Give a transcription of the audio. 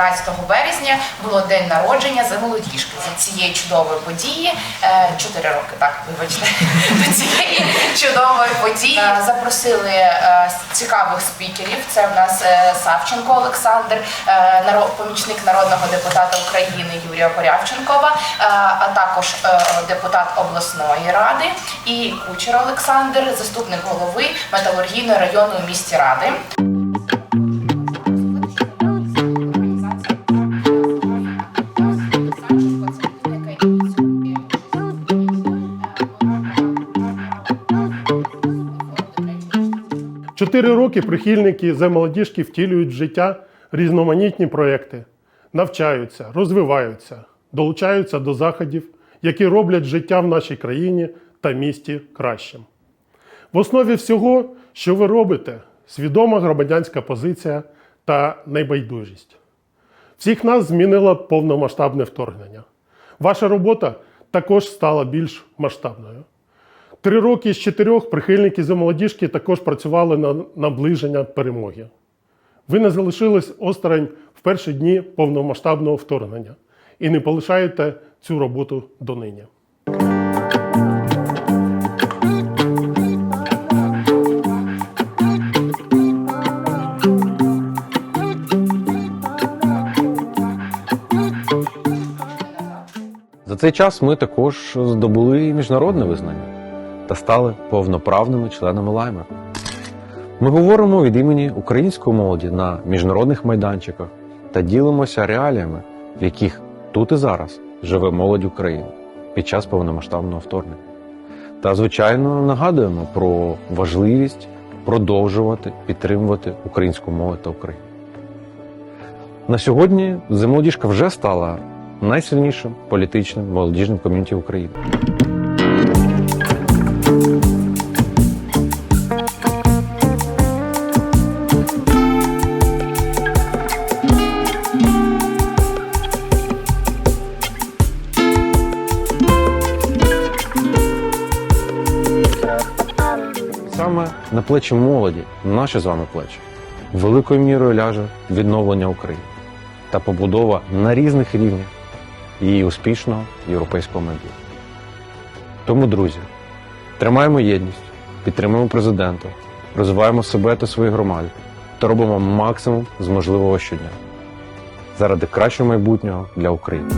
11 березня було день народження за молодіжки за цієї чудової події. Е, Чотири роки, так вибачте, до цієї чудової події Е, запросили е, цікавих спікерів. Це в нас Савченко Олександр, помічник народного депутата України Юрія Порявченкова, е, а також депутат обласної ради і Кучер Олександр, заступник голови металургійної району у місті Ради. Чотири роки прихильники земолодіжки втілюють в життя різноманітні проекти, навчаються, розвиваються, долучаються до заходів, які роблять життя в нашій країні та місті кращим. В основі всього, що ви робите, свідома громадянська позиція та небайдужість. Всіх нас змінило повномасштабне вторгнення. Ваша робота також стала більш масштабною. Три роки з чотирьох прихильники замолодіжки також працювали на наближення перемоги. Ви не залишились осторонь в перші дні повномасштабного вторгнення і не полишаєте цю роботу донині. За цей час ми також здобули міжнародне визнання та стали повноправними членами Лаймер. Ми говоримо від імені української молоді на міжнародних майданчиках та ділимося реаліями, в яких тут і зараз живе молодь України під час повномасштабного вторгнення. Та, звичайно, нагадуємо про важливість продовжувати підтримувати українську молодь та Україну. На сьогодні землодіжка вже стала найсильнішим політичним молодіжним ком'юніті України. Саме на плечі молоді, наші з вами плечі, великою мірою ляже відновлення України та побудова на різних рівнях її успішного європейського майбутнього. Тому, друзі, тримаємо єдність, підтримуємо президента, розвиваємо себе та свої громади та робимо максимум з можливого щодня заради кращого майбутнього для України.